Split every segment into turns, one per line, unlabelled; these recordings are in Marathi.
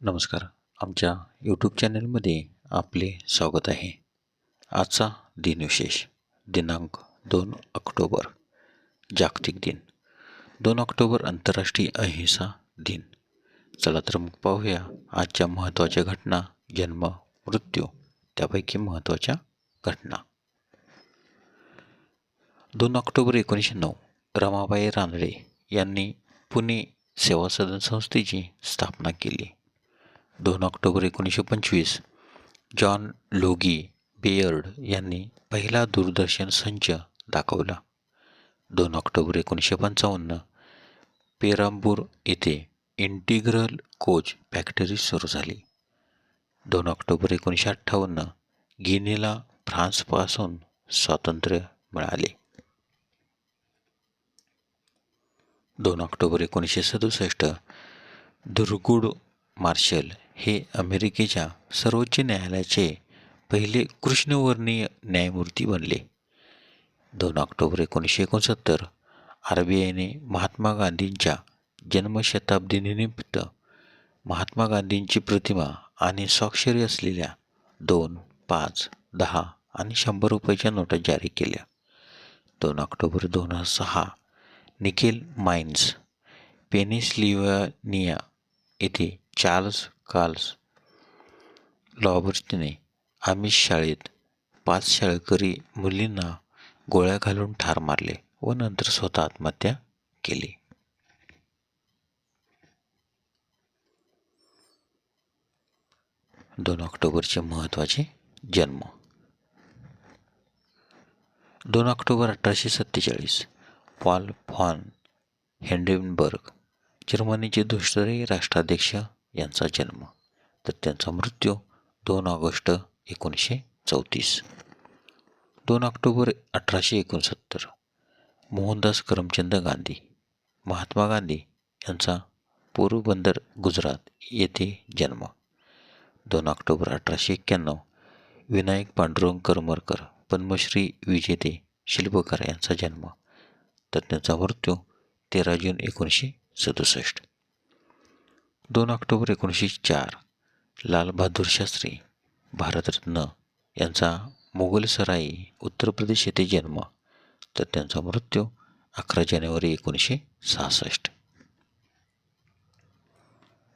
नमस्कार. आमच्या यूट्यूब चॅनलमध्ये आपले स्वागत आहे. आजचा दिनविशेष दिनांक दोन ऑक्टोबर जागतिक दिन. दोन ऑक्टोबर आंतरराष्ट्रीय अहिंसा दिन. चला तर मग पाहूया आजच्या महत्त्वाच्या घटना जन्म मृत्यू त्यापैकी महत्त्वाच्या घटना. दोन ऑक्टोबर एकोणीसशे नऊ रमाबाई रानडे यांनी पुणे सेवा सदन संस्थेची स्थापना केली. दोन ऑक्टोबर एकोणीसशे पंचवीस. जॉन लोगी बेयर्ड यांनी पहिला दूरदर्शन संच दाखवला. दोन ऑक्टोबर एकोणीसशे पंचावन्न पेरांबूर येथे इंटिग्रल कोच फॅक्टरी सुरू झाली. दोन ऑक्टोबर एकोणीसशे अठ्ठावन्न गिनीला फ्रान्सपासून स्वातंत्र्य मिळाले. दोन ऑक्टोबर एकोणीसशे सदुसष्ट दुर्गुड मार्शल हे अमेरिकेच्या सर्वोच्च न्यायालयाचे पहिले कृष्णवर्णीय न्यायमूर्ती बनले. दोन ऑक्टोबर एकोणीसशे एकोणसत्तर आर बी आयने महात्मा गांधींच्या जन्मशताब्दीनिमित्त महात्मा गांधींची प्रतिमा आणि स्वाक्षरी असलेल्या दोन पाच दहा आणि शंभर रुपयाच्या नोटा जारी केल्या. दोन ऑक्टोबर दोन हजार सहा निकेल माइन्स पेनिस्लिव्हनिया येथे चार्ल्स कार्ल्स लॉबर्टने आमिष शाळेत पाच शाळकरी मुलींना गोळ्या घालून ठार मारले व नंतर स्वतः आत्महत्या केली. दोन ऑक्टोबरचे महत्त्वाचे जन्म. दोन ऑक्टोबर अठराशे सत्तेचाळीस पॉल फॉन हेंडेनबर्ग जर्मनीचे दुसरे राष्ट्राध्यक्ष यांचा जन्म. तर त्यांचा मृत्यू दोन ऑगस्ट एकोणीसशे चौतीस. दोन ऑक्टोबर अठराशे एकोणसत्तर. मोहनदास करमचंद गांधी महात्मा गांधी यांचा पोरबंदर गुजरात येथे जन्म. दोन ऑक्टोबर अठराशे एक्क्याण्णव विनायक पांडुरंग करमरकर पद्मश्री विजेते शिल्पकार यांचा जन्म. तर त्यांचा मृत्यू तेरा जून एकोणीसशे सदुसष्ट. दोन ऑक्टोबर एकोणीसशे चार लालबहादूर शास्त्री भारतरत्न यांचा मुघलसराई उत्तर प्रदेश येथे जन्म तर त्यांचा मृत्यू अकरा जानेवारी एकोणीसशे सहासष्ट.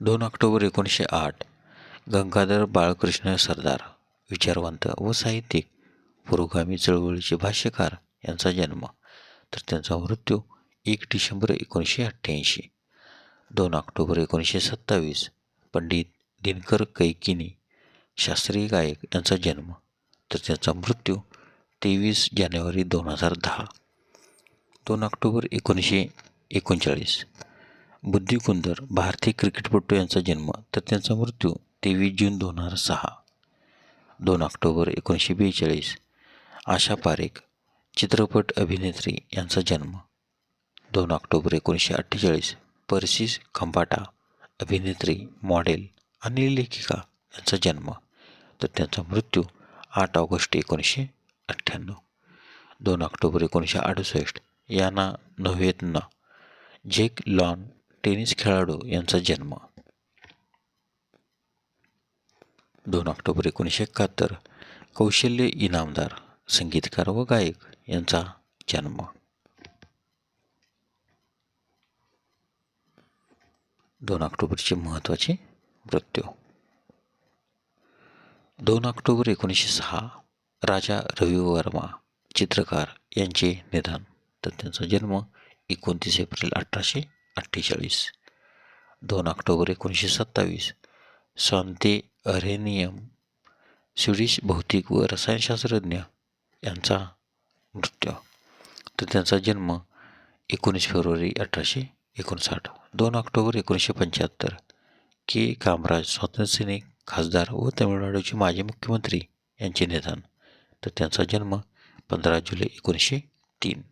दोन ऑक्टोबर एकोणीसशे आठ गंगाधर बाळकृष्ण सरदार विचारवंत व साहित्यिक पुरोगामी चळवळीचे भाष्यकार यांचा जन्म तर त्यांचा मृत्यू एक डिसेंबर एकोणीसशे अठ्ठ्याऐंशी. दोन ऑक्टोबर एकोणीसशे सत्तावीस पंडित दिनकर कैकिनी शास्त्रीय गायक यांचा जन्म तर त्यांचा मृत्यू तेवीस जानेवारी दोन हजार दहा. दोन ऑक्टोबर एकोणीसशे एकोणचाळीस. बुद्धिकुंदर भारतीय क्रिकेटपटू यांचा जन्म तर त्यांचा मृत्यू तेवीस जून दोन हजार सहा. दोन ऑक्टोबर एकोणीसशे बेचाळीस. आशा पारेख चित्रपट अभिनेत्री यांचा जन्म दोन ऑक्टोबर एकोणीसशे अठ्ठेचाळीस. परसिस खंबाटा अभिनेत्री मॉडेल आणि लेखिका यांचा जन्म. तर त्यांचा मृत्यू आठ ऑगस्ट एकोणीसशे अठ्ठ्याण्णव. दोन ऑक्टोबर एकोणीसशे अडुसष्ट याना नव्हेतना जेक लॉन टेनिस खेळाडू यांचा जन्म. दोन ऑक्टोबर एकोणीसशे एकाहत्तर कौशल्य इनामदार संगीतकार व गायक यांचा जन्म. दोन ऑक्टोबरचे महत्त्वाचे मृत्यू. दोन ऑक्टोबर एकोणीसशे सहा राजा रवी वर्मा चित्रकार यांचे निधन. तर त्यांचा जन्म एकोणतीस एप्रिल अठराशे अठ्ठेचाळीस. दोन ऑक्टोबर एकोणीसशे सत्तावीस स्वांते अरेनियम स्वीडिश भौतिक व रसायनशास्त्रज्ञ यांचा मृत्यू. तर त्यांचा जन्म एकोणीस फेब्रुवारी अठराशे एकोणसाठ. दोन ऑक्टोबर एकोणीसशे पंच्याहत्तर. के. कामराज स्वातंत्र्यसैनिक खासदार व तमिळनाडूचे माजी मुख्यमंत्री यांचे निधन. तर त्यांचा जन्म पंधरा जुलै एकोणीसशे तीन.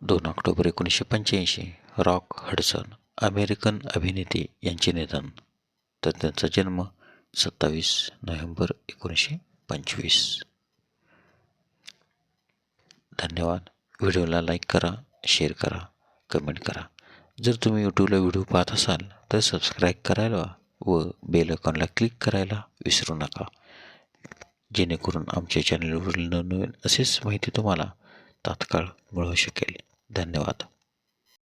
दोन ऑक्टोबर एकोणीसशे पंच्याऐंशी. रॉक हडसन अमेरिकन अभिनेते यांचे निधन. तर त्यांचा जन्म सत्तावीस नोव्हेंबर एकोणीसशे पंचवीस. धन्यवाद. व्हिडिओला लाईक करा शेअर करा कमेंट करा. जर तुम्ही यूट्यूबला व्हिडिओ पाहत असाल तर सबस्क्राईब करायला व बेल आयकॉनला क्लिक करायला विसरू नका. जेणेकरून आमच्या चॅनलवरील नवनवीन असेच माहिती तुम्हाला तात्काळ मिळू शकेल. धन्यवाद.